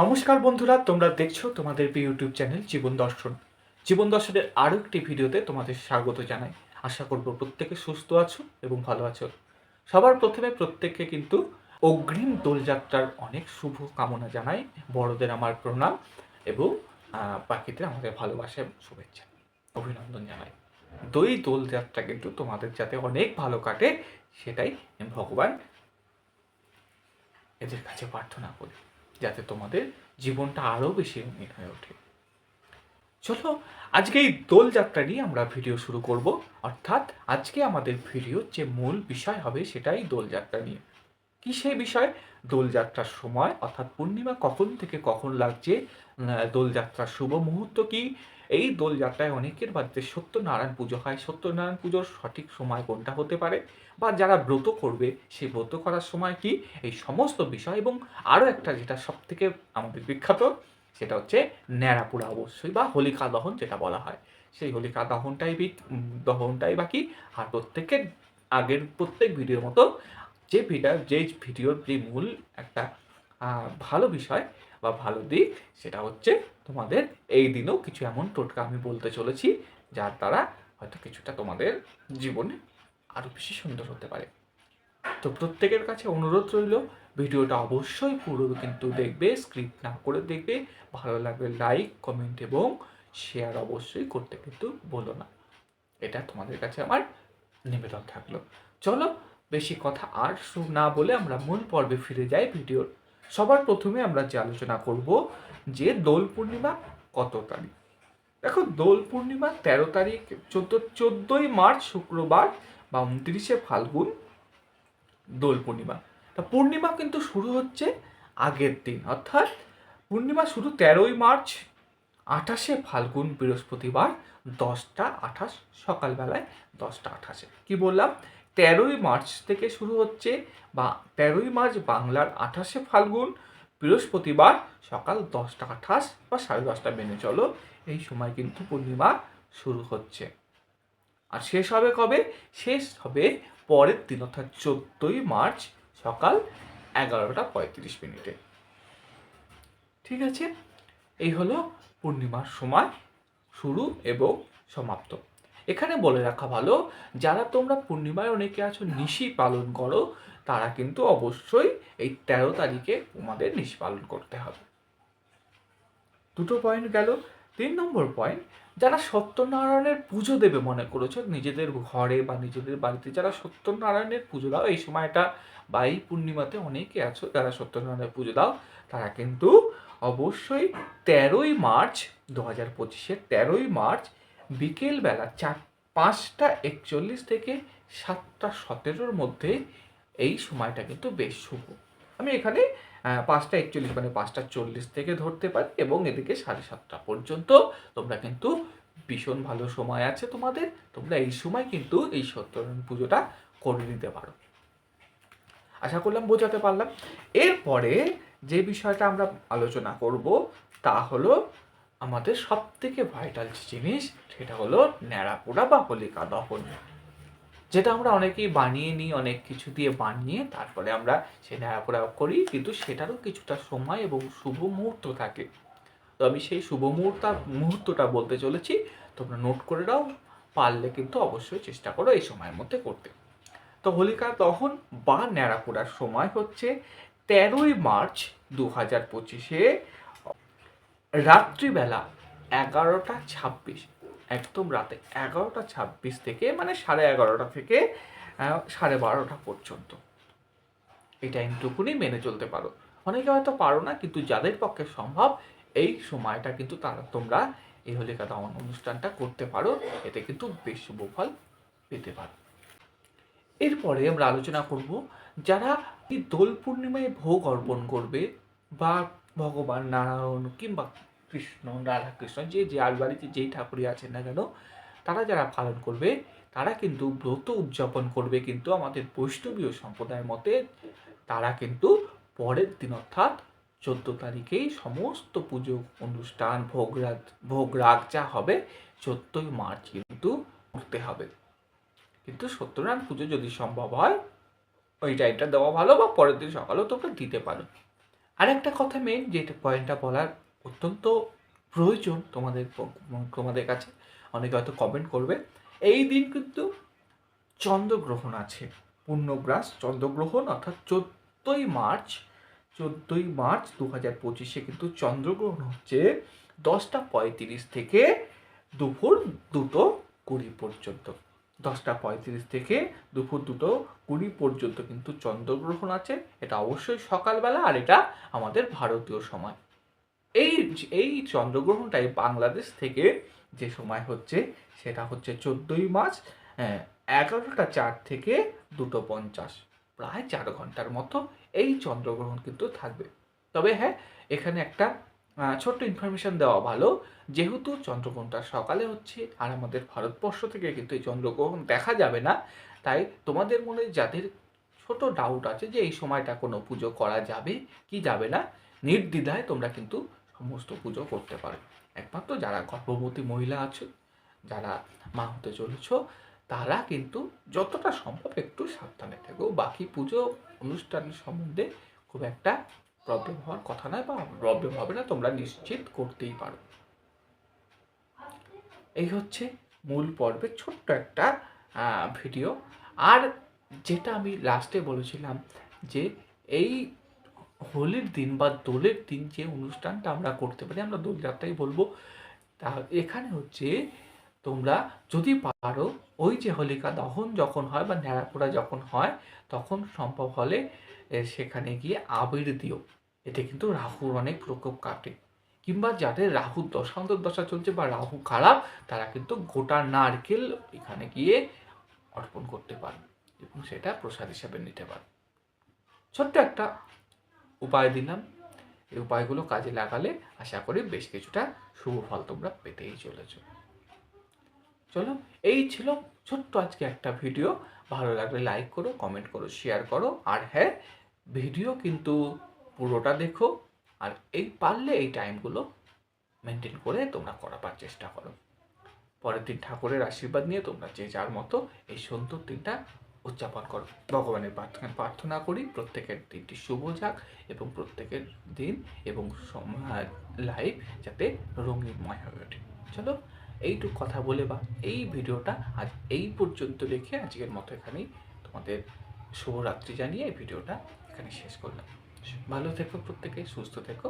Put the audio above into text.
নমস্কার বন্ধুরা, তোমরা দেখছ তোমাদের ইউটিউব চ্যানেল জীবন দর্শন। জীবন দর্শনের আরও একটি ভিডিওতে তোমাদের স্বাগত জানাই। আশা করব প্রত্যেকে সুস্থ আছো এবং ভালো আছো। সবার প্রথমে প্রত্যেককে কিন্তু অগ্রিম দোলযাত্রার অনেক শুভ কামনা জানাই। বড়দের আমার প্রণাম এবং বাকিদের আমাদের ভালোবাসা এবং শুভেচ্ছা, অভিনন্দন জানাই। দই দোলযাত্রা কিন্তু তোমাদের যাতে অনেক ভালো কাটে, সেটাই ভগবান এদের কাছে প্রার্থনা করি। যাতে তোমাদের জীবনটা আরও বেশি রঙিন হয়ে ওঠে। চলো, আজকে এই দোলযাত্রা নিয়ে আমরা ভিডিও শুরু করব। অর্থাৎ আজকে আমাদের ভিডিওর যে মূল বিষয় হবে সেটাই দোলযাত্রা নিয়ে। কি সেই বিষয়? দোলযাত্রার সময়, অর্থাৎ পূর্ণিমা কখন থেকে কখন লাগছে? দোলযাত্রার শুভ মুহূর্ত কি? এই দোলযাত্রায় অনেকের বাড়িতে সত্যনারায়ণ পুজো হয়। সত্যনারায়ণ পুজোর সঠিক সময় কোনটা হতে পারে? বা যারা ব্রত করবে, সেই ব্রত করার সময় কি এই সমস্ত বিষয় এবং আরও একটা যেটা সব থেকে আমাদের বিখ্যাত, সেটা হচ্ছে ন্যাড়াপুরা অবশ্যই বা হোলিকা দহন যেটা বলা হয়। সেই হোলিকা দহনটাই বি- দহনটাই বাকি আর প্রত্যেকের আগের প্রত্যেক ভিডিওর মতো যে ভিডিও যে ভিডিওর যে মূল একটা ভালো বিষয় বা ভালো দিক, সেটা হচ্ছে তোমাদের এই দিনও কিছু এমন টোটকা আমি বলতে চলেছি, যার দ্বারা হয়তো কিছুটা তোমাদের জীবনে আরও বেশি সুন্দর হতে পারে। তো প্রত্যেকের কাছে অনুরোধ রইল, ভিডিওটা অবশ্যই পুরো কিন্তু দেখবে, স্ক্রিপ্ট না করে দেখবে, ভালো লাগবে লাইক, কমেন্ট এবং শেয়ার অবশ্যই করতে কিন্তু বলো না। এটা তোমাদের কাছে আমার নিবেদন থাকল। চলো, বেশি কথা আর না বলে আমরা মূল পর্বে ফিরে যাই ভিডিওর। সবার প্রথমে আমরা যে আলোচনা করব যে দোল পূর্ণিমা কত তারিখ? দেখো, দোল পূর্ণিমা তেরো তারিখ, চোদ্দ, চোদ্দোই মার্চ, শুক্রবার বা উনত্রিশে ফাল্গুন দোল পূর্ণিমা। তা পূর্ণিমা কিন্তু শুরু হচ্ছে আগের দিন। অর্থাৎ পূর্ণিমা শুরু তেরোই মার্চ, আঠাশে ফাল্গুন, বৃহস্পতিবার দশটা আঠাশ, সকালবেলায় দশটা আঠাশে। কি বললাম? তেরোই মার্চ থেকে শুরু হচ্ছে বা তেরোই মার্চ বাংলার আঠাশে ফাল্গুন, বৃহস্পতিবার সকাল দশটা আঠাশ বা সাড়ে দশটা মেনে চলো, এই সময় কিন্তু পূর্ণিমা শুরু হচ্ছে। আর শেষ হবে কবে? শেষ হবে পরের দিন, অর্থাৎ চোদ্দোই মার্চ সকাল এগারোটা পঁয়ত্রিশ মিনিটে। ঠিক আছে? এই হলো পূর্ণিমার সময় শুরু এবং সমাপ্ত। এখানে বলে রাখা ভালো, যারা তোমরা পূর্ণিমায় অনেকে আছো, নিশি পালন করো, তারা কিন্তু অবশ্যই এই তেরো তারিখে তোমাদের নিশি পালন করতে হবে। দুটো পয়েন্ট গেল। তিন নম্বর পয়েন্ট যারা সত্যনারায়ণের পুজো দেবে মনে করেছ, নিজেদের ঘরে বা নিজেদের বাড়িতে যারা সত্যনারায়ণের পুজো দাও, এই সময়টা বা এই পূর্ণিমাতে অনেকে আছো যারা সত্যনারায়ণের পুজো দাও, তারা কিন্তু অবশ্যই তেরোই মার্চ দু হাজার পঁচিশের তেরোই মার্চ বিকেলবেলা চার, পাঁচটা একচল্লিশ থেকে সাতটা সতেরোর মধ্যে এই সময়টা কিন্তু বেশ শুভ। আমি এখানে পাঁচটা একচল্লিশ মানে পাঁচটা চল্লিশ থেকে ধরতে পারি এবং এদিকে সাড়ে সাতটা পর্যন্ত। তোমরা কিন্তু ভীষণ ভালো সময় আছে তোমাদের, তোমরা এই সময় কিন্তু এই সত্যনারায়ণ পুজোটা করে নিতে পারো। আশা করলাম বোঝাতে পারলাম। এরপরে যে বিষয়টা আমরা আলোচনা করব তা হলো আমাদের সব থেকে ভাইটাল জিনিস, সেটা হলো ন্যাড়াপোড়া বা হোলিকা দহন। যেটা আমরা অনেকেই বানিয়ে নিই, অনেক কিছু দিয়ে বানিয়ে তারপরে আমরা সেই ন্যাড়াপোড়া করি, কিন্তু সেটারও কিছুটা সময় এবং শুভ মুহূর্ত থাকে। তো আমি সেই শুভ মুহূর্ত, মুহূর্তটা বলতে চলেছি, তোমরা নোট করে দাও, পারলে কিন্তু অবশ্যই চেষ্টা করো এই সময়ের মধ্যে করতে। তো হোলিকা দহন বা ন্যাড়াপোড়ার সময় হচ্ছে তেরোই মার্চ দু হাজার পঁচিশে, রাত্রিবেলা এগারোটা ছাব্বিশ। একদম রাতে এগারোটা ছাব্বিশ থেকে মানে সাড়ে এগারোটা থেকে সাড়ে বারোটা পর্যন্ত। এই টাইমটুকুনি মেনে চলতে পারো। অনেকে হয়তো পারো না, কিন্তু যাদের পক্ষে সম্ভব, এই সময়টা কিন্তু তারা, তোমরা এই হোলিকা দহন অনুষ্ঠানটা করতে পারো। এতে কিন্তু বেশ শুভ ফল পেতে পারো। এরপরে আমরা আলোচনা করব যারা দোল পূর্ণিমায় ভোগ অর্পণ করবে বা ভগবান নারায়ণ কিংবা কৃষ্ণ রাধা কৃষ্ণ যে যে আর বাড়িতে যেই ঠাকুরই আছেন না কেন, তারা যারা পালন করবে, তারা কিন্তু ব্রত উদযাপন করবে কিন্তু আমাদের বৈষ্ণবীয় সম্প্রদায়ের মতে, তারা কিন্তু পরের দিন অর্থাৎ চোদ্দ তারিখেই সমস্ত পুজো অনুষ্ঠান ভোগরাগ ভোগরাগ যা হবে, চোদ্দই মার্চ কিন্তু করতে হবে। কিন্তু সত্যনারায়ণ পুজো যদি সম্ভব হয়, ওই টাইমটা দেওয়া ভালো বা পরের দিন সকালেও তোমরা দিতে পারো। আর একটা কথা মেন যেটা পয়েন্টটা বলার অত্যন্ত প্রয়োজন তোমাদের তোমাদের কাছে। অনেকে হয়তো কমেন্ট করবে। এই দিন কিন্তু চন্দ্রগ্রহণ আছে। পূর্ণগ্রাস, চন্দ্রগ্রহণ অর্থাৎ চোদ্দোই মার্চ চোদ্দোই মার্চ দু হাজার পঁচিশে কিন্তু চন্দ্রগ্রহণ হচ্ছে দশটা পঁয়ত্রিশ থেকে দুপুর দুটো কুড়ি পর্যন্ত। দশটা পঁয়ত্রিশ থেকে দুপুর দুটো কুড়ি পর্যন্ত কিন্তু চন্দ্রগ্রহণ আছে। এটা অবশ্যই সকালবেলা আর এটা আমাদের ভারতীয় সময়। এই এই চন্দ্রগ্রহণটাই বাংলাদেশ থেকে যে সময় হচ্ছে সেটা হচ্ছে চোদ্দোই মার্চ হ্যাঁ, এগারোটা চার থেকে দুটো পঞ্চাশ। প্রায় চার ঘণ্টার মতো এই চন্দ্রগ্রহণ কিন্তু থাকবে। তবে হ্যাঁ এখানে একটা ছোট্ট ইনফরমেশন দেওয়া ভালো। যেহেতু চন্দ্রগ্রহণটা সকালে হচ্ছে আর আমাদের ভারতবর্ষ থেকে কিন্তু এই চন্দ্রগ্রহণ দেখা যাবে না তাই তোমাদের মনে যাদের ছোট ডাউট আছে যে এই সময়টা কোনো পুজো করা যাবে কি যাবে না নির্দ্বিধায় তোমরা কিন্তু সমস্ত পুজো করতে পারো। একমাত্র যারা গর্ভবতী মহিলা আছে, যারা মা হতে চলেছ, তারা কিন্তু যতটা সম্ভব একটু সাবধানে থেকো। বাকি পুজো অনুষ্ঠান সম্বন্ধে খুব একটা প্রবলেম হওয়ার কথা নয় বা প্রবলেম হবে না, তোমরা নিশ্চিত করতেই পারো। এই হচ্ছে মূল পর্বে ছোট্ট একটা ভিডিও আর যেটা আমি লাস্টে বলেছিলাম যে এই হোলির দিন বা দোলের দিন যে অনুষ্ঠানটা আমরা করতে পারি, আমরা দোলযাত্রাই বলব। তা এখানে হচ্ছে তোমরা যদি পারো, ওই যে হোলিকা দহন যখন হয় বা ন্যাড়াপোড়া যখন হয়, তখন সম্ভব হলে সেখানে গিয়ে আবির দিও। এতে কিন্তু রাহুর অনেক প্রকোপ কাটে। কিংবা যাদের রাহুর দশান্তর দশা চলছে বা রাহু খারাপ, তারা কিন্তু গোটা নারকেল এখানে গিয়ে অর্পণ করতে পারে এবং সেটা প্রসাদ হিসাবে নিতে পারে। ছোট্ট একটা উপায় দিলাম। এই উপায়গুলো কাজে লাগালে আশা করি বেশ কিছুটা শুভ ফল তোমরা পেতেই চলেছ। চলো, এই ছিল ছোট্ট আজকে একটা ভিডিও। ভালো লাগলে লাইক করো কমেন্ট করো শেয়ার করো। আর হ্যাঁ ভিডিও কিন্তু পুরোটা দেখো। আর এই পারলে এই টাইমগুলো মেনটেন করে তোমরা করাবার চেষ্টা করো। পরের দিন ঠাকুরের আশীর্বাদ নিয়ে তোমরা যে যার মতো এই সুন্দর দিনটা উদযাপন করো। ভগবানের প্রার্থনা প্রার্থনা করি প্রত্যেকের দিনটি শুভ যাক এবং প্রত্যেকের দিন এবং লাইফ যাতে রঙিনময় হয়ে ওঠে। চলো, এইটুকু কথা বলে বা এই ভিডিওটা আজ এই পর্যন্ত রেখে আজকের মতো এখানেই তোমাদের শুভরাত্রি জানিয়ে এই ভিডিওটা এখানে শেষ করলাম। ভালো থেকো প্রত্যেকে, সুস্থ থেকো।